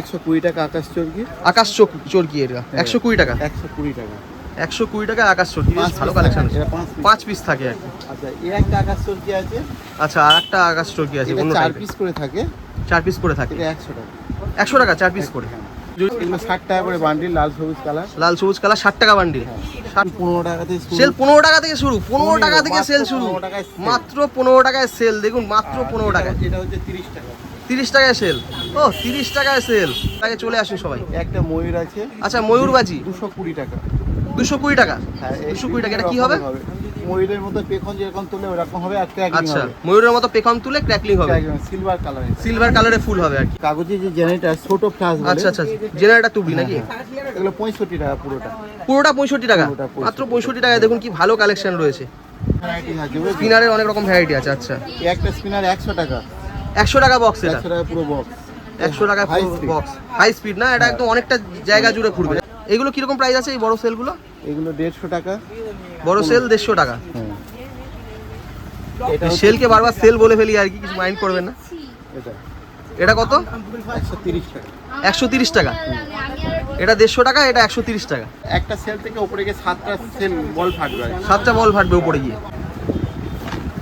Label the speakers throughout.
Speaker 1: একশো কুড়ি টাকা আকাশ চর্কি।
Speaker 2: আকাশ চোখ চরকি এটা। একশো কুড়ি টাকা?
Speaker 1: একশো কুড়ি টাকা।
Speaker 2: একশো কুড়ি টাকা আকাশ চরকি। ভালো কালেকশন
Speaker 1: পাঁচ
Speaker 2: পিস। থাকে আর।
Speaker 1: আচ্ছা এই একটা আকাশ চর্কি আছে।
Speaker 2: আচ্ছা আর একটা আকাশ চরকি আছে
Speaker 1: চার পিস করে থাকে।
Speaker 2: চার পিস করে থাকে।
Speaker 1: একশো টাকা।
Speaker 2: একশো টাকা চার পিস করে।
Speaker 1: হ্যাঁ। এগুলো ষাট টাকা করে বান্ডিল লাল সবুজ কালার
Speaker 2: লাল সবুজ কালার ষাট টাকা বান্ডিল
Speaker 1: পনেরো টাকা থেকে
Speaker 2: সেল পনেরো টাকা থেকে শুরু। পনেরো টাকা থেকে সেল শুরু।
Speaker 1: 15 টাকায় sale।
Speaker 2: মাত্র পনেরো টাকায় সেল দেখুন মাত্র পনেরো টাকায়।
Speaker 1: এটা হচ্ছে তিরিশ টাকা।
Speaker 2: তিরিশ টাকায় সেল ও তিরিশ টাকায় সেল আগে চলে আসুন সবাই।
Speaker 1: একটা ময়ূর আছে।
Speaker 2: আচ্ছা ময়ূরবাজি
Speaker 1: দুশো কুড়ি টাকা।
Speaker 2: দুশো কুড়ি টাকা?
Speaker 1: হ্যাঁ
Speaker 2: দুশো কুড়ি টাকা এটা কি হবে?
Speaker 1: ময়ূরের মতো পেখন যেরকম তুলে ওরকম হবে আর ক্র্যাকিং
Speaker 2: আচ্ছা ময়ূরের মতো পেখম তুলে ক্র্যাকলিং হবে।
Speaker 1: সিলভার কালার
Speaker 2: সিলভার কালারে ফুল হবে আর কি।
Speaker 1: কাগজে যে জেনারেটার ছোট ফ্লাস বলে।
Speaker 2: আচ্ছা আচ্ছা জেনারেটর তুবলি নাকি?
Speaker 1: এগুলো পঁয়ষট্টি টাকা পুরোটা।
Speaker 2: পুরোটা পঁয়ষট্টি টাকা?
Speaker 1: পুরোটা 65
Speaker 2: মাত্র পঁয়ষট্টি টাকায় দেখুন কি ভালো কালেকশন রয়েছে? স্পিনারের অনেক রকম ভ্যারাইটি আছে আচ্ছা।
Speaker 1: একটা স্পিনার একশো টাকা।
Speaker 2: একশো টাকা বক্স এটা।
Speaker 1: একশো টাকা পুরো বক্স
Speaker 2: একশো টাকা
Speaker 1: speed।
Speaker 2: বক্স হাই স্পিড না? এটা একদম অনেকটা জায়গা জুড়ে ঘুরবে। এগুলো কীরকম প্রাইস আছে এই বড় সেলগুলো
Speaker 1: এগুলো দেড়শো টাকা।
Speaker 2: বড় সেল দেড়শো টাকা।
Speaker 1: হ্যাঁ। এটা
Speaker 2: সেলকে বারবার সেল বলে ফেলি আর কি কিছু মাইন্ড করবেন না।
Speaker 1: এটা।
Speaker 2: এটা কত?
Speaker 1: একশো তিরিশ টাকা।
Speaker 2: এটা দেড়শো টাকা এটা একশো তিরিশ টাকা।
Speaker 1: একটা সেল থেকে উপরে গিয়ে সাতটা সেল বল ফাটবে।
Speaker 2: সাতটা বল ফাটবে উপরে গিয়ে।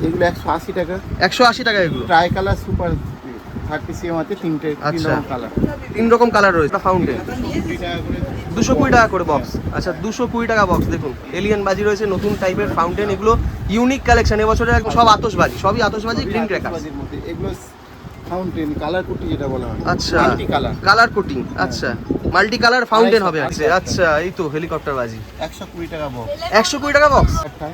Speaker 1: এগুলো একশো আশি টাকা।
Speaker 2: একশো আশি টাকা এগুলো?
Speaker 1: Tricolour super thirty cm আছে তিনটে তিন
Speaker 2: আচ্ছা।
Speaker 1: রকম কালার
Speaker 2: তিন রকম কালার রয়েছে। ফাউন্টেন দুশো কুড়ি টাকা করে বক্স আচ্ছা দুশো কুড়ি টাকা বক্স দেখুন। এলিয়ান বাজি রয়েছে নতুন টাইপের ফাউন্টেন এগুলো ইউনিক কালেকশন এবছরের সব আতশবাজি সবই আতশবাজি গ্রিন ক্র্যাকার
Speaker 1: এগুলো ফাউন্টেন কালার কুটি যেটা বলা হয়।
Speaker 2: আচ্ছা।
Speaker 1: মাল্টি কালার
Speaker 2: কালার কোটিং আচ্ছা। মাল্টি কালার ফাউন্টেন হবে। আচ্ছা আচ্ছা এই তো হেলিকপ্টার বাজি।
Speaker 1: একশো কুড়ি টাকা বক্স
Speaker 2: একশো কুড়ি টাকা বক্স
Speaker 1: একটা।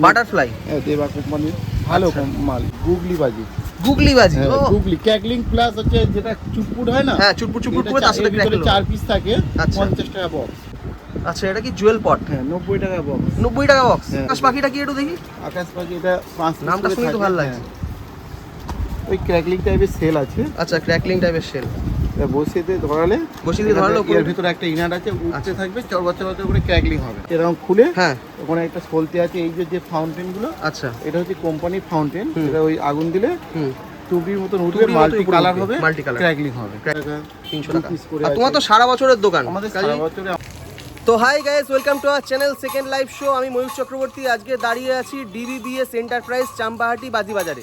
Speaker 2: বাটারফ্লাই
Speaker 1: দেবা কোম্পানির ভালো মাল গুগলি বাজি
Speaker 2: গুগলি বাজি
Speaker 1: হ্যাঁ,
Speaker 2: ও।
Speaker 1: গুগলি ক্যাকলিং প্লাস হচ্ছে যেটা চুটপুট হয় না
Speaker 2: হ্যাঁ চুটপুট চুটপুট
Speaker 1: এটা
Speaker 2: করে তার সাথে
Speaker 1: এর চার পিস থাকে
Speaker 2: আচ্ছা।
Speaker 1: পঞ্চাশ টাকা বক্স
Speaker 2: আচ্ছা এটা কি জুয়েল পট
Speaker 1: হ্যাঁ নব্বই টাকা বক্স
Speaker 2: নব্বই টাকা বক্স
Speaker 1: হ্যাঁ।
Speaker 2: আকাশ পাখিটা কি একটু দেখি?
Speaker 1: আকাশ পাখি এটা পাঁচ
Speaker 2: নামটা শুনেই তো ভালো লাগছে।
Speaker 1: হ্যাঁ। ওই ক্র্যাকলিং টাইপের সেল আছে।
Speaker 2: আচ্ছা ক্র্যাকলিং টাইপের শেল
Speaker 1: দিয়ে ধরালে এর ভিতরে একটা ইনার আছে উঠতে
Speaker 2: আচ্ছা।
Speaker 1: থাকবে করে ক্র্যাকলিং হবে। এরকম খুলে
Speaker 2: হ্যাঁ।
Speaker 1: ওখানে একটা সলতে আছে এই যে যে ফাউন্টেনগুলো
Speaker 2: আচ্ছা।
Speaker 1: এটা হচ্ছে ফাউন্টেন এটা ওই আগুন দিলে
Speaker 2: হুম।
Speaker 1: টুবির মতন উঠবে
Speaker 2: মতো
Speaker 1: মাল্টি কালার হবে। ক্র্যাকলিং
Speaker 2: টাকা আর তোমার তো সারা বছরের দোকান
Speaker 1: আমাদের সারা বছরে
Speaker 2: তো hi guys welcome to our channel second live show আমি ময়ূর চক্রবর্তী আজকে দাঁড়িয়ে আছি ডিবিবিএস এন্টারপ্রাইজ চাম্পাহাটি বাজি বাজারে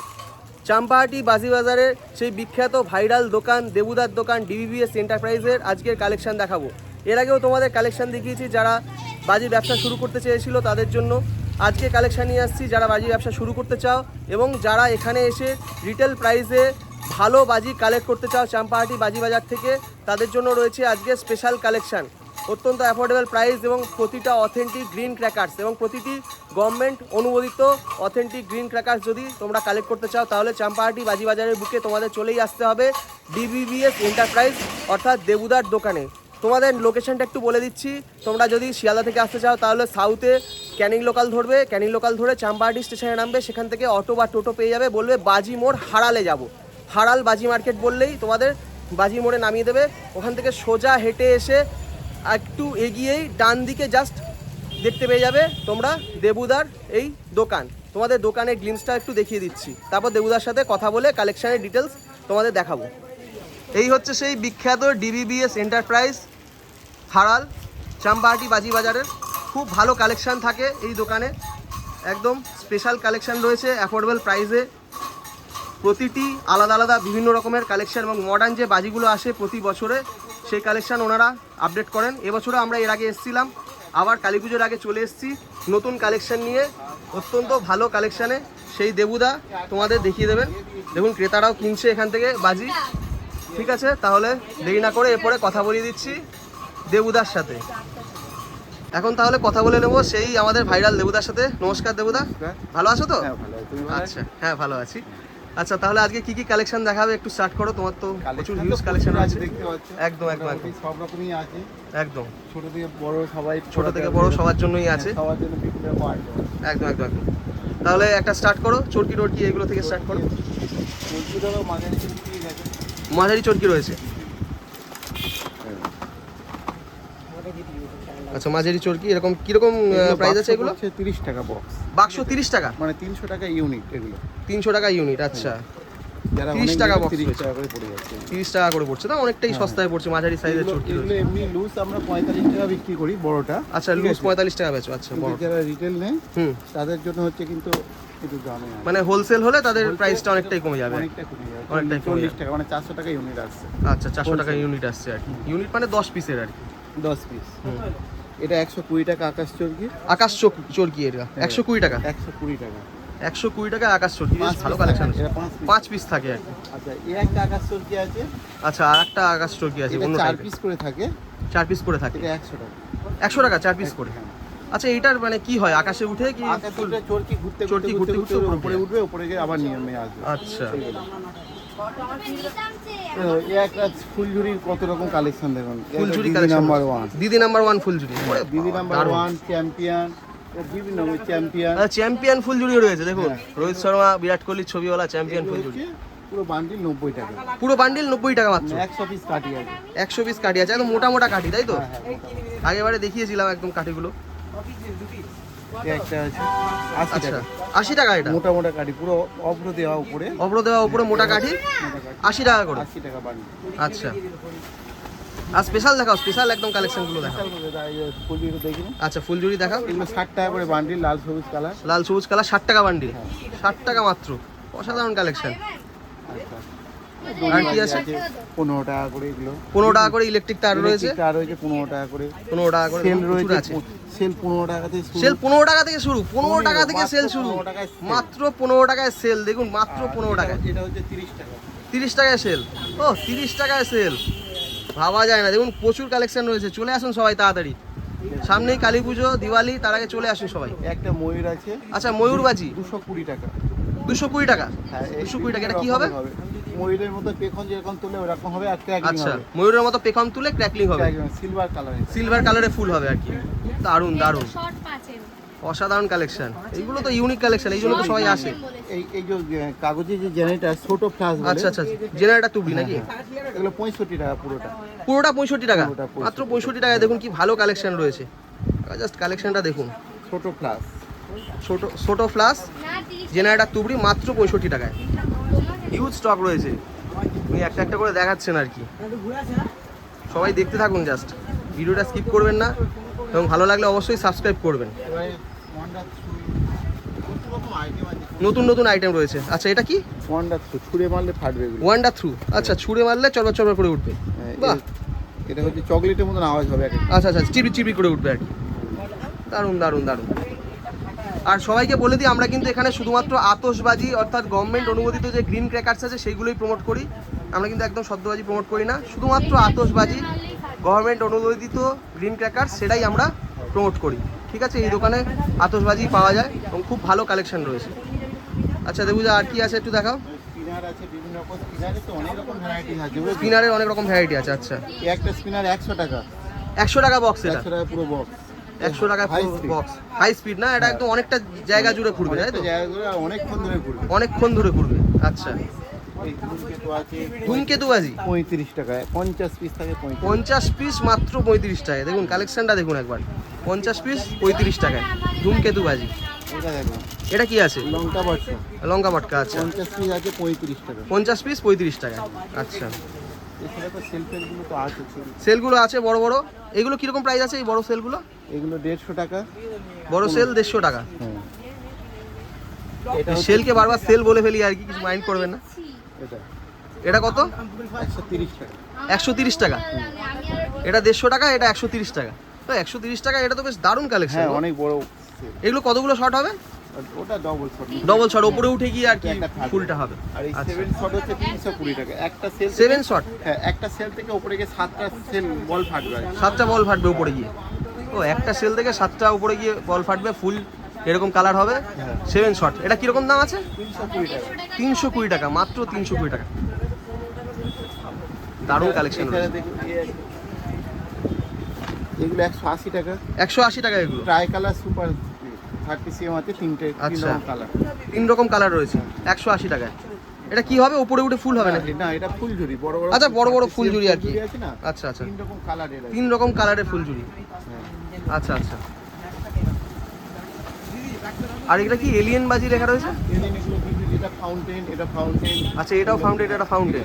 Speaker 2: চাম্পাহাটি বাজি বাজারের সেই বিখ্যাত ভাইরাল দোকান, দেবুদার দোকান ডিবিবিএস এন্টারপ্রাইজের আজকের কালেকশান দেখাবো। এর আগেও তোমাদের কালেকশান দেখিয়েছি, যারা বাজি ব্যবসা শুরু করতে চেয়েছিল তাদের জন্য। আজকে কালেকশান নিয়ে আসছি, যারা বাজি ব্যবসা শুরু করতে চাও এবং যারা এখানে এসে রিটেল প্রাইসে ভালো বাজি কালেক্ট করতে চাও চাম্পাহাটি বাজি বাজার থেকে, তাদের জন্য রয়েছে আজকে স্পেশাল কালেকশন অত্যন্ত অ্যাফোর্ডেবল প্রাইস এবং প্রতিটা অথেন্টিক গ্রিন ক্র্যাকার্স এবং প্রতিটি গভর্নমেন্ট অনুমোদিত অথেন্টিক গ্রিন ক্র্যাকার্স যদি তোমরা কালেক্ট করতে চাও, তাহলে চাম্পাহাটি বাজি বাজারের বুকে তোমাদের চলেই আসতে হবে ডিবিবিএস এন্টারপ্রাইজ অর্থাৎ দেবুদার দোকানে। তোমাদের লোকেশনটা একটু বলে দিচ্ছি। তোমরা যদি শিয়ালদা থেকে আসতে চাও, তাহলে সাউথে ক্যানিং লোকাল ধরবে। ক্যানিং লোকাল ধরে চাম্পাহাটি স্টেশনে নামবে। সেখান থেকে অটো বা টোটো পেয়ে যাবে। বলবে বাজি মোড় হারালে যাব। হারাল বাজি মার্কেট বললেই তোমাদের বাজি মোড়ে নামিয়ে দেবে। ওখান থেকে সোজা হেঁটে এসে একটু এগিয়েই ডান দিকে জাস্ট দেখতে পেয়ে যাবে তোমরা দেবুদার এই দোকান। তোমাদের দোকানের গ্লিমসটা একটু দেখিয়ে দিচ্ছি। তারপর দেবুদার সাথে কথা বলে কালেকশনের ডিটেলস তোমাদের দেখাবো। এই হচ্ছে সেই বিখ্যাত ডিবিবিএস এন্টারপ্রাইজ হারাল চাম্পাহাটি বাজি বাজারের। খুব ভালো কালেকশান থাকে এই দোকানে। একদম স্পেশাল কালেকশান রয়েছে অ্যাফোর্ডেবল প্রাইসে প্রতিটি আলাদা আলাদা বিভিন্ন রকমের কালেকশান এবং মডার্ন যে বাজিগুলো আসে প্রতি বছরে, সেই কালেকশান ওনারা আপডেট করেন। এবছরও আমরা এর আগে এসেছিলাম। আবার কালী পুজোর আগে চলে এসেছি। নতুন কালেকশন নিয়ে অত্যন্ত ভালো কালেকশানে সেই দেবুদা তোমাদের দেখিয়ে দেবেন দেখুন ক্রেতারাও কিনছে এখান থেকে বাজি। ঠিক আছে তাহলে দেরি না করে এরপরে কথা বলিয়ে দিচ্ছি দেবুদার সাথে। এখন তাহলে কথা বলে নেব সেই আমাদের ভাইরাল দেবুদার সাথে। নমস্কার দেবুদা। ভালো আছো তো?
Speaker 1: হ্যাঁ
Speaker 2: আচ্ছা হ্যাঁ ভালো আছি। আচ্ছা তাহলে আজকে কি কি কালেকশন দেখাবে? একটু স্টার্ট করো তোমার তো প্রচুর হিউজ কালেকশন আছে
Speaker 1: দেখতে পাচ্ছ।
Speaker 2: একদম, একদম,
Speaker 1: মোটামুটি সব রকমই আছে।
Speaker 2: একদম।
Speaker 1: ছোট থেকে বড় সবাই
Speaker 2: ছোট থেকে বড় সবার জন্যই আছে।
Speaker 1: হ্যাঁ, সবার জন্য বিভিন্ন পার্ট
Speaker 2: একদম একদম একদম। তাহলে একটা স্টার্ট করো চরকি টরকি এগুলো থেকে স্টার্ট করো।
Speaker 1: চরকি ধরো মাঝারি চরকি আছে
Speaker 2: মাঝারি চরকি রয়েছে। আচ্ছা মাঝারি চরকি এরকম কীরকম প্রাইস আছে এগুলো?
Speaker 1: তিরিশ টাকা বক্স
Speaker 2: বাক্স তিরিশ টাকা?
Speaker 1: মানে তিনশো টাকা ইউনিট এগুলো।
Speaker 2: তিনশো টাকা ইউনিট আচ্ছা।
Speaker 1: যারা
Speaker 2: 30 টাকা
Speaker 1: 30 টাকা করে পড়ে যাচ্ছে।
Speaker 2: তিরিশ টাকা করে পড়ছে না অনেকটাই
Speaker 1: হ্যাঁ।
Speaker 2: সস্তায় পড়ছে মাঝারি সাইজের চটকি
Speaker 1: এমনি লুজ আমরা পঁয়তাল্লিশ টাকা বিক্রি করি বড়টা।
Speaker 2: আচ্ছা লুজ? পঁয়তাল্লিশ টাকা বেচো আচ্ছা বড়।
Speaker 1: যারা রিটেল নেয়
Speaker 2: হুম।
Speaker 1: তাদের জন্য হচ্ছে কিন্তু।
Speaker 2: মানে হোলসেল হলে তাদের প্রাইসটা অনেকটাই কমে যাবে। অনেকটাই
Speaker 1: চল্লিশ টাকা মানে চারশো টাকা ইউনিট আসছে।
Speaker 2: আচ্ছা চারশো টাকা ইউনিট আসছে আর কি। ইউনিট মানে দশ পিসের আর কি।
Speaker 1: দশ পিস
Speaker 2: হুম।
Speaker 1: এটা একশো কুড়ি টাকা আকাশ চর্কি।
Speaker 2: আকাশ চোখ চরকি এটা।
Speaker 1: হ্যাঁ।
Speaker 2: একশো কুড়ি টাকা?
Speaker 1: একশো কুড়ি টাকা।
Speaker 2: একশো কুড়ি টাকা আকাশ চরকি ভালো কালেকশন
Speaker 1: পাঁচ
Speaker 2: পিস থাকে আর
Speaker 1: আচ্ছা এই একটা আকাশ চর্কি আছে।
Speaker 2: আচ্ছা আর একটা আকাশ চরকি আছে অন্য
Speaker 1: চার পিস করে থাকে।
Speaker 2: চার পিস করে থাকে?
Speaker 1: একশো টাকা।
Speaker 2: একশো টাকা চার পিস করে। আচ্ছা এইটার মানে কি হয়? আকাশে উঠে কি
Speaker 1: চর্কি ঘুরতে
Speaker 2: চরকি
Speaker 1: ঘুরতে
Speaker 2: ঘুরতে
Speaker 1: উপরে উঠবে উপরে গিয়ে আবার নিয়মে আসবে।
Speaker 2: আচ্ছা।
Speaker 1: একটা ফুলঝুরির কত রকম কালেকশন দেখুন।
Speaker 2: ফুলঝুরি
Speaker 1: নাম্বার ওয়ান
Speaker 2: দিদি নাম্বার ওয়ান ফুলঝুরি।
Speaker 1: দিদি নাম্বার ওয়ান চ্যাম্পিয়ন বিভিন্ন চ্যাম্পিয়ন
Speaker 2: আচ্ছা, চ্যাম্পিয়ন ফুলঝুরি রয়েছে দেখুন।
Speaker 1: হ্যাঁ।
Speaker 2: রোহিত শর্মা বিরাট কোহলির ছবিওয়ালা চ্যাম্পিয়ন ফুলঝুরি।
Speaker 1: পুরো বান্ডিল নব্বই টাকা।
Speaker 2: পুরো বান্ডিল নব্বই টাকা মাত্র।
Speaker 1: একশো পিস কাটি আছে।
Speaker 2: একশো পিস কাঠি আছে একদম মোটা মোটা কাঠি তাই তো?
Speaker 1: হ্যাঁ, হ্যাঁ,
Speaker 2: আগেবারে দেখিয়েছিলাম একদম কাঠিগুলো।
Speaker 1: একটা আছে। আশি
Speaker 2: আচ্ছা
Speaker 1: টাকা।
Speaker 2: আশি টাকা এটা?
Speaker 1: মোটা মোটা কাটি পুরো অভ্র দেওয়া উপরে।
Speaker 2: অপর দেওয়া উপরে মোটা কাঠি? আশি টাকা করে।
Speaker 1: আশি টাকা
Speaker 2: আচ্ছা। আর স্পেশাল দেখাও স্পেশাল একদম কালেকশনগুলো দেখাও।
Speaker 1: দেখুন।
Speaker 2: আচ্ছা দেখাও।
Speaker 1: এগুলো ষাট টাকা করে বান্ডিল লাল সবুজ কালার।
Speaker 2: লাল সবুজ কালার ষাট টাকা বান্ডিল। ষাট টাকা মাত্র। অসাধারণ কালেকশন আর কি আছে?
Speaker 1: পনেরো টাকা করে এগুলো।
Speaker 2: পনেরো টাকা করে ইলেকট্রিক তার রয়েছে?
Speaker 1: আর রয়েছে পনেরো টাকা করে।
Speaker 2: পনেরো টাকা করে
Speaker 1: সেল রয়েছে সেল পনেরো টাকা থেকে শুরু।
Speaker 2: সেল পনেরো টাকা থেকে শুরু পনেরো টাকা থেকে সেল শুরু।
Speaker 1: 15 টাকায় sale।
Speaker 2: মাত্র পনেরো টাকায় সেল দেখুন মাত্র পনেরো
Speaker 1: এটা-
Speaker 2: টাকায়।
Speaker 1: এটা হচ্ছে তিরিশ টাকা।
Speaker 2: তিরিশ টাকায় সেল ও তিরিশ টাকায় সেল ভাবা যায় না দেখুন প্রচুর কালেকশন রয়েছে। চলে আসুন সবাই তাড়াতাড়ি। সামনেই কালী পুজো দিওয়ালি তার আগে চলে আসুন সবাই।
Speaker 1: একটা ময়ূর আছে।
Speaker 2: আচ্ছা ময়ূরবাজি।
Speaker 1: দুশো কুড়ি টাকা।
Speaker 2: দুশো কুড়ি টাকা?
Speaker 1: হ্যাঁ
Speaker 2: দুশো কুড়ি টাকা এটা কি হবে।
Speaker 1: ময়ূরের মতো পেখন যেরকম তুলে ওরকম হবে আর ক্র্যাকিং
Speaker 2: আচ্ছা ময়ূরের মতো পেখম তুলে ক্র্যাকলিং হবে?
Speaker 1: সিলভার কালার
Speaker 2: সিলভার কালারে ফুল হবে আর কি। দারুণ দারুণ। অসাধারণ কালেকশন এইগুলো তো ইউনিক কালেকশন এই জন্য তো সবাই আসে।
Speaker 1: এই এই যে আহ, কাগজের যে জেনারেটার ছোট ফ্লাস বলে।
Speaker 2: আচ্ছা আচ্ছা জেনারেটার তুবড়ি নাকি?
Speaker 1: এগুলো পঁয়ষট্টি টাকা পুরোটা।
Speaker 2: পুরোটা পঁয়ষট্টি টাকা?
Speaker 1: পুরোটা 65
Speaker 2: মাত্র পঁয়ষট্টি টাকায় দেখুন কি ভালো কালেকশন রয়েছে। জাস্ট কালেকশনটা দেখুন।
Speaker 1: ছোট ফ্লাস
Speaker 2: ছোট ছোট ফ্লাস জেনারেটার তুবড়ি মাত্র পঁয়ষট্টি টাকায়। হিউজ স্টক রয়েছে। উনি একটা একটা করে দেখাচ্ছেন আর কি। সবাই দেখতে থাকুন জাস্ট ভিডিওটা স্কিপ করবেন না এবং ভালো লাগলে অবশ্যই সাবস্ক্রাইব করবেন। নতুন নতুন আইটেম রয়েছে। আচ্ছা এটা কি?
Speaker 1: ওয়ান্ডার থ্রু ছুঁড়ে মারলে ফাটবে
Speaker 2: ওয়ান্ডার থ্রু আচ্ছা ছুঁড়ে মারলে চলবার চলবার করে উঠবে।
Speaker 1: হ্যাঁ,
Speaker 2: বাহ।
Speaker 1: এটা হচ্ছে চকলেটের মতন আওয়াজ হবে।
Speaker 2: আচ্ছা আচ্ছা চিপি চিপি করে উঠবে আর কি। দারুণ দারুণ দারুণ। আর সবাইকে বলে দিই আমরা কিন্তু এখানে শুধুমাত্র আতসবাজি অর্থাৎ গভর্নমেন্ট অনুমোদিত যে গ্রিন ক্র্যাকার্স আছে সেইগুলোই প্রমোট করি। আমরা কিন্তু একদম সদ্যবাজি প্রমোট করি না। শুধুমাত্র আতসবাজি গভর্নমেন্ট অনুমোদিত গ্রিন ক্র্যাকার্স সেটাই আমরা প্রমোট করি। ঠিক আছে? এই দোকানে আতসবাজি পাওয়া যায় এবং খুব ভালো কালেকশন রয়েছে। আচ্ছা দেবুজা আর কি আছে একটু দেখাও? স্পিনারের অনেক রকম ভ্যারাইটি আছে। আচ্ছা।
Speaker 1: একটা স্পিনার একশো টাকা।
Speaker 2: একশো টাকা বক্স এটা।
Speaker 1: পুরো বক্স
Speaker 2: একশো টাকা বক্স হাই স্পিড না এটা একদম অনেকটা জায়গা জুড়ে ঘুরবে তাই তো?
Speaker 1: অনেকক্ষণ ধরে ঘুরবে।
Speaker 2: অনেকক্ষণ ধরে ঘুরবে আচ্ছা। ধূমকেতুবাজি?
Speaker 1: পঁয়ত্রিশ টাকায় পঞ্চাশ পিস থাকে
Speaker 2: পঞ্চাশ পিস মাত্র পঁয়ত্রিশ টাকায়। দেখুন কালেকশনটা দেখুন একবার। পঞ্চাশ পিস পঁয়ত্রিশ টাকায়। ধূমকেতুবাজি।
Speaker 1: এটা
Speaker 2: এটা কি আছে?
Speaker 1: লঙ্কা
Speaker 2: পটকা আচ্ছা।
Speaker 1: পঞ্চাশ পিস আছে পঁয়ত্রিশ টাকা
Speaker 2: পঞ্চাশ পিস পঁয়ত্রিশ টাকায়। আচ্ছা।
Speaker 1: এছাড়া তো সেলফেলগুলো তো আছে
Speaker 2: সেলগুলো আছে বড় বড়। এগুলো কীরকম প্রাইস আছে এই বড় সেলগুলো?
Speaker 1: এগুলো দেড়শো টাকা।
Speaker 2: বড় সেল দেড়শো টাকা।
Speaker 1: হ্যাঁ।
Speaker 2: সেলকে বারবার সেল বলে ফেলি আর কি কিছু মাইন্ড করবেন না।
Speaker 1: এটা।
Speaker 2: এটা কত?
Speaker 1: একশো তিরিশ টাকা।
Speaker 2: এটা দেড়শো টাকা এটা একশো তিরিশ টাকা। তো একশো তিরিশ টাকা এটা তো বেশ দারুণ কালেকশন
Speaker 1: হ্যাঁ অনেক বড়।
Speaker 2: এগুলো কতগুলো শর্ট হবে?
Speaker 1: ওটা ডবল শট
Speaker 2: ডবল শট ওপরে উঠে গিয়ে আর কি ফুলটা হবে।
Speaker 1: আর এই
Speaker 2: আচ্ছা।
Speaker 1: সেভেন শট হচ্ছে তিনশো কুড়ি টাকা। একটা সেল
Speaker 2: সেভেন শট
Speaker 1: হ্যাঁ একটা সেল থেকে উপরে গিয়ে সাতটা সেল বল ফাটবে
Speaker 2: সাতটা বল ফাটবে উপরে গিয়ে। ও একটা সেল থেকে সাতটা উপরে গিয়ে বল ফাটবে ফুল এরকম কালার হবে।
Speaker 1: হ্যাঁ।
Speaker 2: সেভেন শট এটা কীরকম দাম আছে?
Speaker 1: তিনশো কুড়ি টাকা।
Speaker 2: মাত্র তিনশো কুড়ি টাকা। দারুণ কালেকশন
Speaker 1: এগুলো একশো আশি টাকা।
Speaker 2: একশো আশি টাকা এগুলো।
Speaker 1: ট্রাই কালার সুপার তিনটে তিন
Speaker 2: আচ্ছা।
Speaker 1: রকম কালার
Speaker 2: তিন রকম কালার রয়েছে একশো আশি টাকায়। এটা কি হবে? উপরে উঠে ফুল হবে নাকি?
Speaker 1: না এটা ফুলঝুরি বড় বড়
Speaker 2: আচ্ছা, বড় বড়
Speaker 1: 30
Speaker 2: ফুলঝুরি আর কি।
Speaker 1: আছে না?
Speaker 2: আচ্ছা আচ্ছা।
Speaker 1: তিন রকম কালারের
Speaker 2: তিন রকম কালারের ফুলঝুরি
Speaker 1: হ্যাঁ।
Speaker 2: আচ্ছা আচ্ছা। আর এটা কি এলিয়েন বাজি লেখা রয়েছে?
Speaker 1: এটা ফাউন্টেন এটা ফাউন্টেন
Speaker 2: আচ্ছা এটাও ফাউন্টেন এটা ফাউন্টেন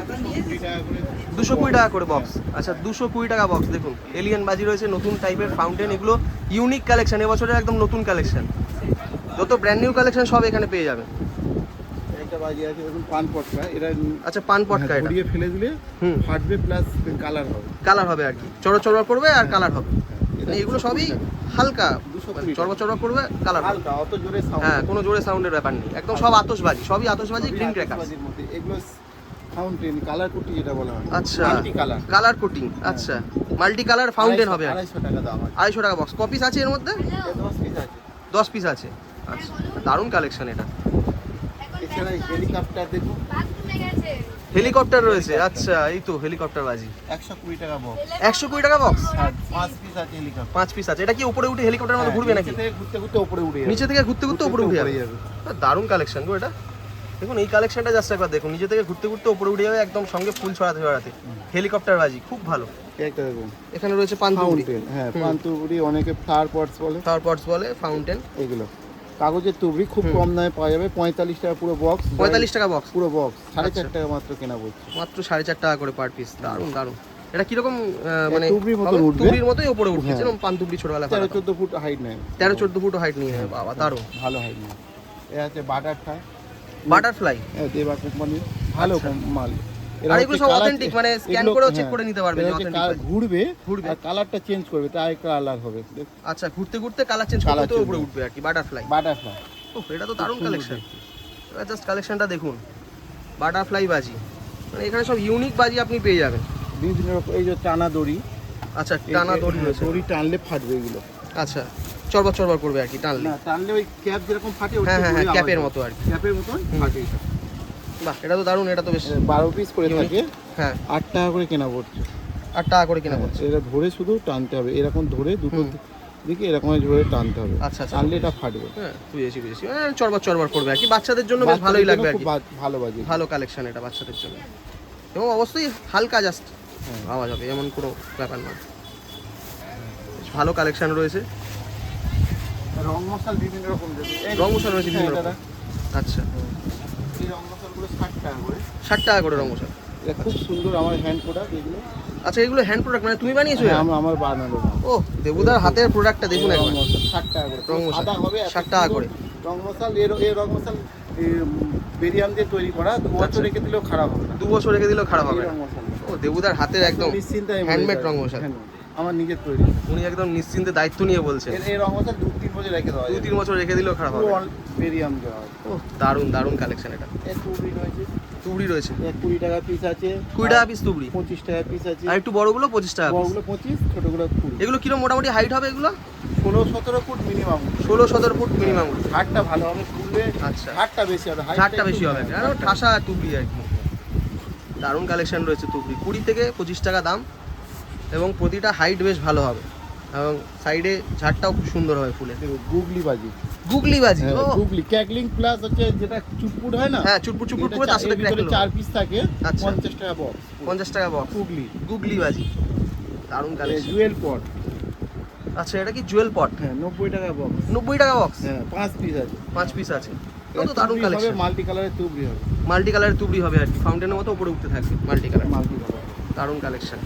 Speaker 2: দুশো কুড়ি টাকা করে বক্স আচ্ছা দুশো কুড়ি টাকা বক্স দেখুন। এলিয়ান বাজি রয়েছে নতুন টাইপের ফাউন্টেন এগুলো ইউনিক কালেকশন এবছরের একদম নতুন কালেকশন যত ব্র্যান্ড নিউ কালেকশন সব এখানে পেয়ে যাবেন
Speaker 1: পান
Speaker 2: আচ্ছা পান পটকা এটা।
Speaker 1: ঘুরিয়ে ফেলে দিলে ফাটবে প্লাস কালার হবে।
Speaker 2: কালার হবে আর কি। চড়ো চড়ো করবে আর কালার হবে। মানে এগুলো সবই হালকা। মানে
Speaker 1: কুড়ি
Speaker 2: চড়ো চড়ো করবে কালার
Speaker 1: হালকা অত জোরে সাউন্ড
Speaker 2: হ্যাঁ কোনো জোরে সাউন্ডের ব্যাপার নেই। একদম সব আতশবাজি সবই আতশবাজি গ্রিন ক্র্যাকার
Speaker 1: এগুলো ফাউন্টেন কালার কুটি যেটা বলা হয়।
Speaker 2: আচ্ছা।
Speaker 1: মাল্টি কালার
Speaker 2: কালার কোটিং আচ্ছা। মাল্টি কালার ফাউন্টেন হবে আর কি।
Speaker 1: আড়াইশো টাকা দাম
Speaker 2: বক্স কপিস আছে এর মধ্যে?
Speaker 1: এটা দশ পিস আছে।
Speaker 2: দশ পিস আছে। আচ্ছা দারুণ কালেকশন এটা।
Speaker 1: এছাড়া হেলিকপ্টার দেখুন।
Speaker 2: হেলিকপ্টার রয়েছে আচ্ছা এই তো হেলিকপ্টার বাজি।
Speaker 1: একশো কুড়ি টাকা বক্স
Speaker 2: একশো কুড়ি টাকা বক্স
Speaker 1: হ্যাঁ পাঁচ পিস আছে হেলিকপ্টার
Speaker 2: পাঁচ পিস আছে এটা কি উপরে উঠে হেলিকপ্টারের মতো ঘুরবে নাকি?
Speaker 1: থেকে ঘুরতে ঘুরতে উপরে যাবে।
Speaker 2: নিচে থেকে ঘুরতে ঘুরতে উপরে উঠে যাবে। দারুণ কালেকশন গো এটা। দেখুন এই কালেকশনটা জাস্ট একবার দেখুন নিচে থেকে ঘুরতে ঘুরতে উপরে উঠে যাবে একদম সঙ্গে ফুল ছড়াতে ছড়াতে। হেলিকপ্টার বাজি খুব ভালো। এখানে রয়েছে পান্তুরি
Speaker 1: হ্যাঁ
Speaker 2: হুম।
Speaker 1: অনেকে ফ্লাওয়ার পটস বলে।
Speaker 2: ফ্লাওয়ার পটস বলে ফাউন্টেন
Speaker 1: এগুলো কাগজের তুবড়ি খুব কম দামে পাওয়া যাবে পঁয়তাল্লিশ টাকা পুরো বক্স
Speaker 2: পঁয়তাল্লিশ টাকা বক্স
Speaker 1: পুরো বক্স সাড়ে চার
Speaker 2: আচ্ছা।
Speaker 1: টাকা মাত্র কেনা বলছে
Speaker 2: মাত্র সাড়ে চার টাকা করে পার পিস দারুণ দারুণ। এটা কীরকম মানে
Speaker 1: তুবড়ির
Speaker 2: হবে?
Speaker 1: উঠবে।
Speaker 2: তুবড়ির মতোই উপরে উঠবে
Speaker 1: হ্যাঁ।
Speaker 2: যেরকম পান্তুবড়ি ছোটবেলা
Speaker 1: তেরো চোদ্দ ফুট হাইট নেয়।
Speaker 2: তেরো চোদ্দ ফুট হাইট নিয়ে নেবে বাবা দারুণ।
Speaker 1: ভালো হাইট নেয়। এ আছে বাটারটা
Speaker 2: বাটারফ্লাই
Speaker 1: হ্যাঁ দেবা কোম্পানির ভালো
Speaker 2: আচ্ছা।
Speaker 1: কম- মাল।
Speaker 2: আর এগুলো সব authentic, মানে scan করেও check করে নিতে পারবে যে
Speaker 1: হ্যাঁ। এরা হচ্ছে
Speaker 2: authentic
Speaker 1: কা- ঘুরবে
Speaker 2: ঘুরবে।
Speaker 1: আর কালারটা চেঞ্জ করবে তাই একটা হবে।
Speaker 2: আচ্ছা ঘুরতে ঘুরতে কালার চেঞ্জ
Speaker 1: Colour
Speaker 2: করতে উপরে উঠবে আর কি বাটারফ্লাই
Speaker 1: বাটারফ্লাই
Speaker 2: ও এটা তো দারুণ কালেকশন এবার জাস্ট কালেকশনটা দেখুন। বাটারফ্লাই বাজি। মানে এখানে সব ইউনিক বাজি আপনি পেয়ে যাবেন।
Speaker 1: বিভিন্ন রকম এই যে টানা দড়ি।
Speaker 2: আচ্ছা টানা দড়ি
Speaker 1: হ্যাঁ,
Speaker 2: রয়েছে।
Speaker 1: দড়ি টানলে ফাটবে এগুলো।
Speaker 2: আচ্ছা চরবার চরবার করবে আর কি টানলে।
Speaker 1: না টানলে ওই ক্যাপ যেরকম ফাটে
Speaker 2: হ্যাঁ হ্যাঁ হ্যাঁ ক্যাপের মতো আর কি।
Speaker 1: ক্যাপের মতন ফাটে।
Speaker 2: বাহ এটা তো দারুণ এটা তো বেশ
Speaker 1: বারো পিস করে। থাকে।
Speaker 2: হ্যাঁ।
Speaker 1: আট টাকা করে কেনা পড়ছে।
Speaker 2: আট টাকা করে কিনা পড়ছে।
Speaker 1: এটা ধরে শুধু টানতে হবে। এরকম ধরে দুটো। দিকে এরকম ধরে টানতে হবে।
Speaker 2: আচ্ছা আচ্ছা।
Speaker 1: টানলে এটা ফাটবে।
Speaker 2: হ্যাঁ বুঝেছি বুঝেছি হ্যাঁ, চরবার চরবার করবে আর কি। বাচ্চাদের জন্য বেশ ভালোই লাগবে আর কি।
Speaker 1: বা- ভালো বাজে
Speaker 2: ভালো কালেকশন এটা বাচ্চাদের জন্য। এবং অবশ্যই হালকা জাস্ট
Speaker 1: হ্যাঁ।
Speaker 2: আওয়াজ হবে এমন কোনো ব্যাপার না বেশ ভালো কালেকশন রয়েছে।
Speaker 1: রং মশাল বিভিন্ন রকম
Speaker 2: রং মশলা রয়েছে বিভিন্ন
Speaker 1: হ্যাঁ,
Speaker 2: রকম। আচ্ছা।
Speaker 1: মশালগুলো ষাট টাকা করে।
Speaker 2: ষাট টাকা করে রং মশলা
Speaker 1: এটা খুব সুন্দর আমার হ্যান্ড প্রোডাক্ট এগুলো।
Speaker 2: আচ্ছা এগুলো হ্যান্ড প্রোডাক্ট মানে তুমি বানিয়েছো
Speaker 1: হ্যাঁ, আমার আমার বানানো
Speaker 2: ও দেবুদার হাতের প্রোডাক্টটা দেখুন একবার।
Speaker 1: মশাল ষাট টাকা করে।
Speaker 2: রং মশাল।
Speaker 1: হবে এত
Speaker 2: 60 টাকা করে।
Speaker 1: রং মশাল এর এর রং মশাল বেরিয়াম দিয়ে তৈরি করা দু বছর
Speaker 2: আচ্ছা।
Speaker 1: রেখে দিলেও খারাপ হবে না।
Speaker 2: দু বছর রেখে দিলেও খারাপ হবে
Speaker 1: এই
Speaker 2: না। ও দেবুদার হাতের একদম handmade রং। মশাল।
Speaker 1: আমার নিজের তৈরি।
Speaker 2: উনি একদম নিশ্চিন্তে দায়িত্ব নিয়ে বলছেন।
Speaker 1: এর এই মশাল দু তিন বছর রেখে দেওয়া
Speaker 2: দু তিন বছর রেখে দিলেও খারাপ হবে।
Speaker 1: বেরিয়াম দেওয়া হয়।
Speaker 2: ও দারুণ দারুণ কালেকশন এটা।
Speaker 1: এক কুড়ি রয়েছে।
Speaker 2: তুবড়ি রয়েছে।
Speaker 1: এক কুড়ি টাকা পিস আছে।
Speaker 2: কুড়ি টাকা পিস তুবড়ি।
Speaker 1: পঁচিশ টাকা পিস আছে।
Speaker 2: আর একটু বড়গুলো পঁচিশ টাকা।
Speaker 1: বড়গুলো পঁচিশ ছোটগুলো কুড়ি।
Speaker 2: এগুলো কিরম মোটামুটি হাইট হবে এগুলো?
Speaker 1: ষোলো সতেরো ফুট মিনিমাম
Speaker 2: ষোলো সতেরো ফুট মিনিমাম
Speaker 1: হাটটা ভালো হবে খুলবে
Speaker 2: আচ্ছা।
Speaker 1: হাটটা বেশি হবে height টা
Speaker 2: ষাটটা
Speaker 1: একটু
Speaker 2: বেশি হবে। আর ঠাসা তুবড়ি আর কি। দারুণ কালেকশন রয়েছে তুবড়ি। কুড়ি থেকে পঁচিশ টাকা দাম। এবং প্রতিটা হাইট বেশ ভালো হবে। এবং সাইডে ঝাড়টাও খুব সুন্দর হবে ফুলের।
Speaker 1: গুগলি বাজি।
Speaker 2: গুগলি বাজি
Speaker 1: হ্যাঁ,
Speaker 2: ও
Speaker 1: গুগলি। ক্যাকলিং প্লাস হচ্ছে যেটা চুটপুট হয় না?
Speaker 2: হ্যাঁ চুটপুট চুটপুট করে তার সাথে
Speaker 1: ভিতরে চার পিস থাকে
Speaker 2: আচ্ছা।
Speaker 1: পঞ্চাশ টাকা বক্স
Speaker 2: পঞ্চাশ টাকা বক্স
Speaker 1: গুগলি।
Speaker 2: গুগলি বাজি। দারুণ কালেকশন
Speaker 1: জুয়েল পট
Speaker 2: আচ্ছা এটা কি জুয়েল পট
Speaker 1: হ্যাঁ নব্বই টাকা বক্স
Speaker 2: নব্বই টাকা বক্স
Speaker 1: হ্যাঁ পাঁচ পিস আছে।
Speaker 2: পাঁচ পিস আছে। কত দারুণ
Speaker 1: হবে
Speaker 2: কালেকশন
Speaker 1: মাল্টি কালারের তুবড়ি হবে।
Speaker 2: মাল্টি কালারের তুবড়ি হবে আর কি। ফাউন্টেনের মতো উপরে উঠতে থাকবে। মাল্টি কালার
Speaker 1: মাল্টি কালার
Speaker 2: দারুণ কালেকশন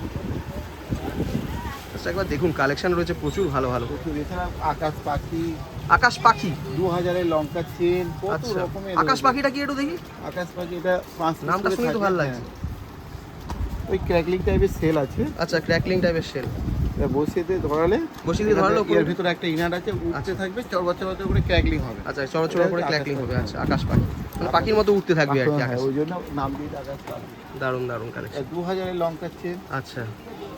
Speaker 2: আচ্ছা একবার দেখুন কালেকশন রয়েছে প্রচুর ভালো ভালো।
Speaker 1: প্রচুর এছাড়া আকাশ পাখি।
Speaker 2: আকাশ পাখি?
Speaker 1: দু হাজারের লঙ্কা চেন কত
Speaker 2: আচ্ছা।
Speaker 1: রকমের
Speaker 2: আকাশ পাখিটা কি একটু দেখি?
Speaker 1: আকাশ পাখি এটা পাঁচ
Speaker 2: নামটা শুনে তো ভালো লাগছে।
Speaker 1: হ্যাঁ। ওই ক্র্যাকলিং টাইপের সেল আছে।
Speaker 2: আচ্ছা ক্র্যাকলিং টাইপের
Speaker 1: এটা বসিয়ে দিয়ে ধরালে
Speaker 2: বসিয়ে দিয়ে ধরালো
Speaker 1: এর ভিতরে একটা ইনার আছে উঠতে
Speaker 2: আচ্ছা।
Speaker 1: থাকবে চড়বা চড়বা করে ক্র্যাকলিং হবে।
Speaker 2: আচ্ছা চড়ো চড়ো করে ক্র্যাকলিং হবে আচ্ছা আকাশ পাখি। মানে পাখির মতো উঠতে থাকবে আর কি
Speaker 1: হ্যাঁ, ওই জন্য নাম দিয়ে আকাশ পাখি।
Speaker 2: দারুণ দারুণ কালেকশন
Speaker 1: দু হাজারের লঙ্কা চেন।
Speaker 2: আচ্ছা।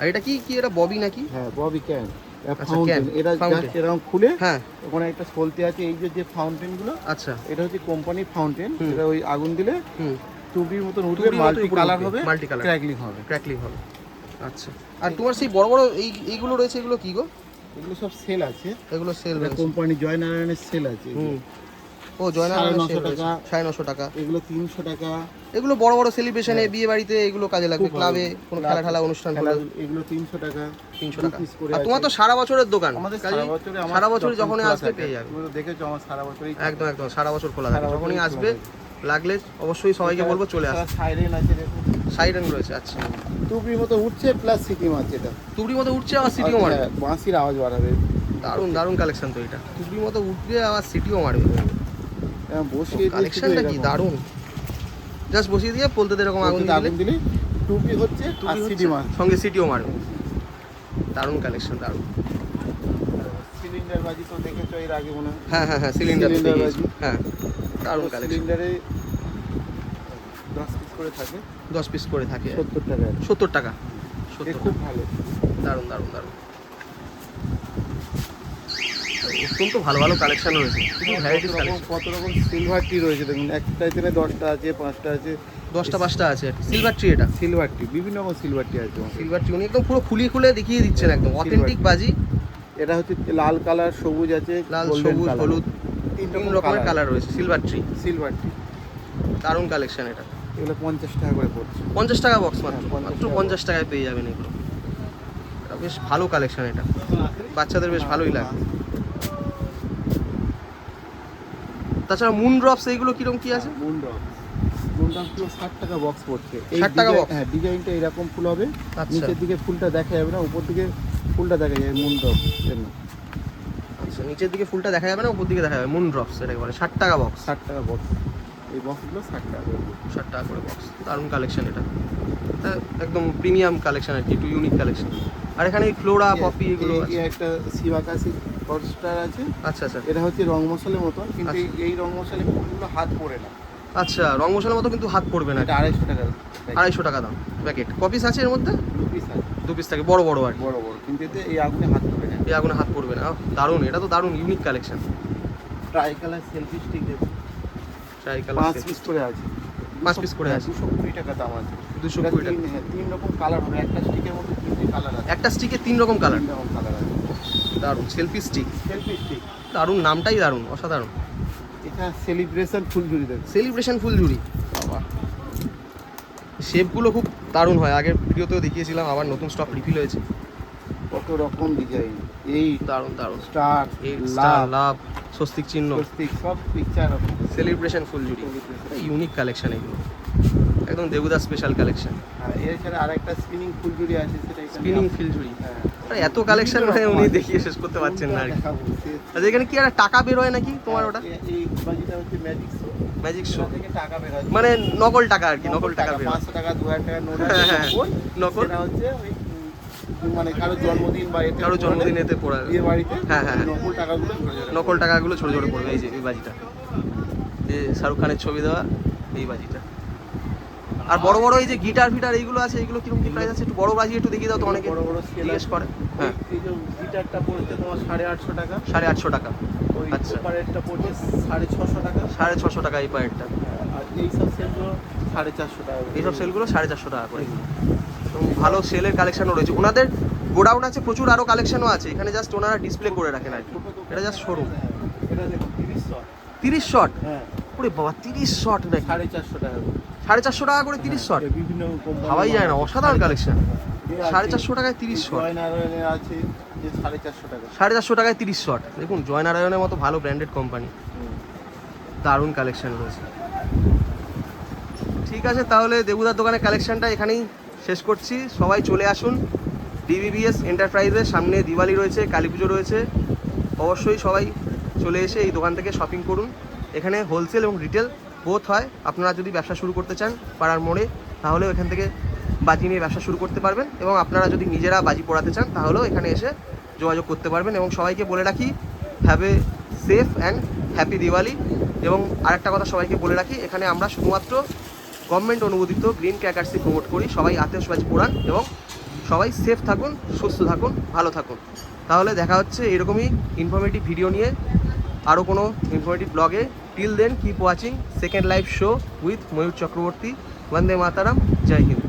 Speaker 2: আর এটা কি কি এটা ববি নাকি?
Speaker 1: হ্যাঁ ববি ক্যান।
Speaker 2: আচ্ছা,
Speaker 1: ফাউন্টেন এটা জাস্ট এরকম খুলে
Speaker 2: হ্যাঁ।
Speaker 1: ওখানে একটা সলতে আছে এই যে যে ফাউন্টেনগুলো
Speaker 2: আচ্ছা।
Speaker 1: এটা হচ্ছে কোম্পানির ফাউন্টেন এটা ওই আগুন দিলে
Speaker 2: হুম।
Speaker 1: টুবির মতন উঠবে মাল্টি কালার হবে
Speaker 2: multi-color।
Speaker 1: ক্র্যাকলিং হবে।
Speaker 2: ক্র্যাকলিং হবে। আচ্ছা। আর তোমার সেই বড় বড় এই এইগুলো রয়েছে এগুলো কি গো?
Speaker 1: এগুলো সব সেল আছে।
Speaker 2: এগুলো সেল
Speaker 1: কোম্পানি জয়নারায়ণের সেল আছে।
Speaker 2: ও জয়না
Speaker 1: সাড়ে নশো টাকা। এগুলো তিনশো টাকা।
Speaker 2: এগুলো বড় বড় সেলিব্রেশনে বিয়ে বাড়িতে এগুলো কাজে লাগবে
Speaker 1: হ্যাঁ।
Speaker 2: ক্লাবে কোনো খেলা ঠেলা অনুষ্ঠান হলে।
Speaker 1: এগুলো তিনশো টাকা।
Speaker 2: তিনশো টাকা। আর তোমার তো সারা বছরের দোকান।
Speaker 1: আমাদের সারা বছরে
Speaker 2: যখনই আসবে পেয়ে যাবে।
Speaker 1: দেখেছ আমার সারা বছরই
Speaker 2: একদম একদম সারা বছর খোলা থাকে। যখনই আসবে লাগলে অবশ্যই সবাইকে বলব চলে আসবে।
Speaker 1: সাইরেন আছে
Speaker 2: সাইরেন রয়েছে আচ্ছা।
Speaker 1: টুপির মতো উঠছে প্লাস সিকিম আছে এটা।
Speaker 2: তুবড়ি মতো উঠছে আবার সিটিও মারবে।
Speaker 1: হ্যাঁ, বাঁশির আওয়াজ বাড়াবে।
Speaker 2: দারুণ দারুণ কালেকশন তো এটা। তুবড়ির মতো উঠবে আবার সিটিও মারবে।
Speaker 1: হ্যাঁ, বসিয়ে দিয়ে
Speaker 2: কালেকশনটা কি দারুণ। জাস্ট বসিয়ে দিয়ে বলতে এরকম আগুন দিলে
Speaker 1: টুপি হচ্ছে আর সিটি
Speaker 2: হচ্ছে, সঙ্গে সিটিও মারবে। দারুণ কালেকশন দারুণ।
Speaker 1: সিলিন্ডার বাজি তো দেখেছ এর আগে মনে হয়।
Speaker 2: হ্যাঁ হ্যাঁ হ্যাঁ সিলিন্ডার
Speaker 1: বাজি।
Speaker 2: হ্যাঁ দারুণ কালেকশন
Speaker 1: সিলিন্ডারে দশ পিস করে থাকে।
Speaker 2: দশ পিস করে থাকে।
Speaker 1: সত্তর টাকা
Speaker 2: সত্তর টাকা।
Speaker 1: খুব ভালো।
Speaker 2: দারুণ দারুণ দারুণ। অত্যন্ত ভালো ভালো কালেকশন রয়েছে ভ্যারাইটিস কালেকশন
Speaker 1: কত রকম সিলভার টি রয়েছে দেখুন একটা এখানে দশটা আছে পাঁচটা আছে।
Speaker 2: দশটা পাঁচটা আছে সিলভার ট্রি এটা?
Speaker 1: সিলভার টি বিভিন্ন রকম সিলভার টি আছে।
Speaker 2: সিলভার ট্রি উনি একদম পুরো খুলিয়ে খুলে দেখিয়ে দিচ্ছেন একদম। অথেন্টিক বাজি।
Speaker 1: এটা হচ্ছে লাল কালার সবুজ আছে
Speaker 2: লাল সবুজ হলুদ
Speaker 1: তিন
Speaker 2: রকমের
Speaker 1: কালার
Speaker 2: রয়েছে সিলভার ট্রি
Speaker 1: সিলভার টি
Speaker 2: দারুণ কালেকশন এটা।
Speaker 1: এগুলো পঞ্চাশ টাকা করে পড়ছে
Speaker 2: পঞ্চাশ টাকা বক্স মাত্র।
Speaker 1: হ্যাঁ, 50
Speaker 2: মাত্র পঞ্চাশ টাকায় পেয়ে যাবেন এগুলো। বেশ ভালো কালেকশন এটা। বাচ্চাদের বেশ ভালোই লাগে। তাছাড়া মুন ড্রপস এইগুলো কীরকম কি আছে?
Speaker 1: মুন্ডপ মুন্ডপ পুরো ষাট টাকা বক্স পড়ছে।
Speaker 2: 60 টাকা box?
Speaker 1: হ্যাঁ ডিজাইনটা এরকম ফুল হবে।
Speaker 2: আচ্ছা।
Speaker 1: নিচের দিকে ফুলটা দেখা যাবে না উপর দিকে ফুলটা দেখা মুন্ডপ জন্য
Speaker 2: আচ্ছা নিচের দিকে ফুলটা দেখা যাবে না উপর দিকে দেখা যাবে? মুন ড্রপস এটাকে বলে ষাট টাকা বক্স
Speaker 1: ষাট টাকা বক্স এই বক্সগুলো ষাট টাকা করে
Speaker 2: ষাট টাকা করে বক্স দারুণ কালেকশন এটা। একদম প্রিমিয়াম কালেকশন আর কি একটু ইউনিক কালেকশন আর এখানে ফ্লোরা পপি এগুলো
Speaker 1: একটা শিবাকাশি হটস্টার আছে।
Speaker 2: আচ্ছা আচ্ছা।
Speaker 1: এটা হচ্ছে রং মশলার মতো কিন্তু এই-
Speaker 2: আচ্ছা।
Speaker 1: রং মশলা ফুলগুলো হাত পড়ে না।
Speaker 2: আচ্ছা রং মশলার মতো কিন্তু হাত পড়বে না।
Speaker 1: এটা আড়াইশো টাকা
Speaker 2: আড়াইশো টাকা দাম। প্যাকেট। কপিস আছে এর মধ্যে?
Speaker 1: দু পিস আছে।
Speaker 2: দু পিস থাকে বড় বড় আর
Speaker 1: বড় বড়। কিন্তু এতে এই আগুনে হাত পড়ে না।
Speaker 2: এই আগুনে হাত পড়বে না। দারুণ। এটা তো দারুণ unique collection
Speaker 1: tricolour selfie stick
Speaker 2: try
Speaker 1: পাঁচ
Speaker 2: কালার
Speaker 1: পিস করে আছে।
Speaker 2: পাঁচ piece করে আছে।
Speaker 1: দুশো কুড়ি টাকা দাম আছে।
Speaker 2: দুশো কুড়ি টাকা।
Speaker 1: তিন- হ্যাঁ, রকম কালার হবে। একটা স্টিকের মধ্যে তিনটে কালার আছে।
Speaker 2: একটা স্টিকে তিন রকম কালার
Speaker 1: তিন রকম কালার
Speaker 2: দারুণ সেলফি স্টিক
Speaker 1: সেলফি স্টিক
Speaker 2: দারুণ নামটাই দারুণ অসাধারণ।
Speaker 1: এটা সেলিব্রেশন ফুলঝুরি দেবে।
Speaker 2: সেলিব্রেশন ফুলঝুরি বাবা। শেপগুলো খুব দারুণ হয়। আগের ভিডিওতেও দেখিয়েছিলাম আবার নতুন স্টক রিফিল হয়েছে।
Speaker 1: কত রকম ডিজাইন এই
Speaker 2: দারুণ দারুণ।
Speaker 1: স্টার
Speaker 2: এই
Speaker 1: লাভ
Speaker 2: লাভ স্বস্তিক চিহ্ন।
Speaker 1: স্বস্তিক সব পিকচার
Speaker 2: সেলিব্রেশন ফুলঝুরি ইউনিক কালেকশন এগুলো। একদম দেবুদা স্পেশাল কালেকশন
Speaker 1: হ্যাঁ এছাড়া আরেকটা স্পিনিং ফুলঝুরি আছে সেটা
Speaker 2: স্পিনিং। ফুলঝুরি
Speaker 1: হ্যাঁ।
Speaker 2: এত কালেকশন মানে উনি দেখিয়ে শেষ করতে পারছেন না আর কি। আচ্ছা এখানে কি একটা টাকা বের হয় নাকি তোমার ওটা?
Speaker 1: ম্যাজিক শো
Speaker 2: ম্যাজিক শো
Speaker 1: টাকা বের
Speaker 2: মানে নকল টাকা আর কি নকল টাকা বের
Speaker 1: পাঁচশো টাকা দু হাজার টাকা নোট
Speaker 2: হ্যাঁ, হ্যাঁ, নকল।
Speaker 1: হচ্ছে মানে কারও জন্মদিন বা
Speaker 2: কারও জন্মদিনেতে পড়া
Speaker 1: বিয়ে বাড়িতে
Speaker 2: হ্যাঁ, হ্যাঁ, হ্যাঁ।
Speaker 1: নকল টাকাগুলো
Speaker 2: নকল টাকাগুলো ছোট ছোট পড়বে এই যে এই বাজিটা। যে শাহরুখ খানের ছবি দেওয়া এই বাজিটা। আর বড় বড় এই যে গিটার ফিটার এইগুলো আছে এইগুলো কীরকম কি প্রাইস আছে? একটু বড় বাজি একটু দেখিয়ে দাও তো অনেকে
Speaker 1: বড় বড়
Speaker 2: জিজ্ঞেস। করে। হ্যাঁ।
Speaker 1: এই- এই যে গিটারটা পড়ছে তোমার সাড়ে আটশো টাকা।
Speaker 2: সাড়ে আটশো টাকা।
Speaker 1: ওই
Speaker 2: আচ্ছা।
Speaker 1: সুপারেরটা পড়ছে সাড়ে ছশো টাকা।
Speaker 2: সাড়ে ছশো টাকা এই পায়েরটা
Speaker 1: আর এইসব সেলগুলো সাড়ে চারশো টাকা করে।
Speaker 2: এইসব সেলগুলো সাড়ে চারশো টাকা করে। এবং ভালো সেলের কালেকশনও রয়েছে। ওনাদের গোডাউন আছে প্রচুর আরও কালেকশনও আছে। এখানে জাস্ট ওনারা ডিসপ্লে করে রাখেন আর এটা জাস্ট শোরুম
Speaker 1: এটা দেখো তিরিশ শট
Speaker 2: তিরিশ শট
Speaker 1: হ্যাঁ।
Speaker 2: ওরে বাবা তিরিশ শট নাকি?
Speaker 1: সাড়ে চারশো টাকা।
Speaker 2: সাড়ে চারশো টাকা করে তিরিশ শট।
Speaker 1: বিভিন্ন
Speaker 2: ভাবাই যায় না অসাধারণ কালেকশন সাড়ে চারশো টাকায় তিরিশ শট।
Speaker 1: আছে সাড়ে চারশো
Speaker 2: টাকায় তিরিশ শট। দেখুন জয়নারায়ণের মতো ভালো ব্র্যান্ডেড কোম্পানি দারুণ কালেকশন রয়েছে। ঠিক আছে তাহলে দেবুদার দোকানের কালেকশনটা এখানেই শেষ করছি। সবাই চলে আসুন। ডিবিবিএস এন্টারপ্রাইজের সামনে দিওয়ালি রয়েছে কালী পুজো রয়েছে। অবশ্যই সবাই চলে এসে এই দোকান থেকে শপিং করুন। এখানে হোলসেল এবং রিটেল বোথ হয়। আপনারা যদি ব্যবসা শুরু করতে চান পাড়ার মোড়ে তাহলেও এখান থেকে বাজি নিয়ে ব্যবসা শুরু করতে পারবেন এবং আপনারা যদি নিজেরা বাজি পড়াতে চান, তাহলেও এখানে এসে যোগাযোগ করতে পারবেন এবং সবাইকে বলে রাখি have a safe and happy Diwali এবং আরেকটা কথা সবাইকে বলে রাখি, এখানে আমরা শুধুমাত্র গভর্নমেন্ট অনুমোদিত গ্রিন ক্র্যাকার্সই প্রমোট করি। সবাই আতশবাজি পোড়ান এবং সবাই সেফ থাকুন, সুস্থ থাকুন, ভালো থাকুন। তাহলে দেখা হচ্ছে এরকমই ইনফরমেটিভ ভিডিও নিয়ে। আরও কোনো ইনফরমেটিভ ব্লগে till then keep watching second live show with Mayur Chakraborty. বন্দে মাতারাম জয় হিন্দ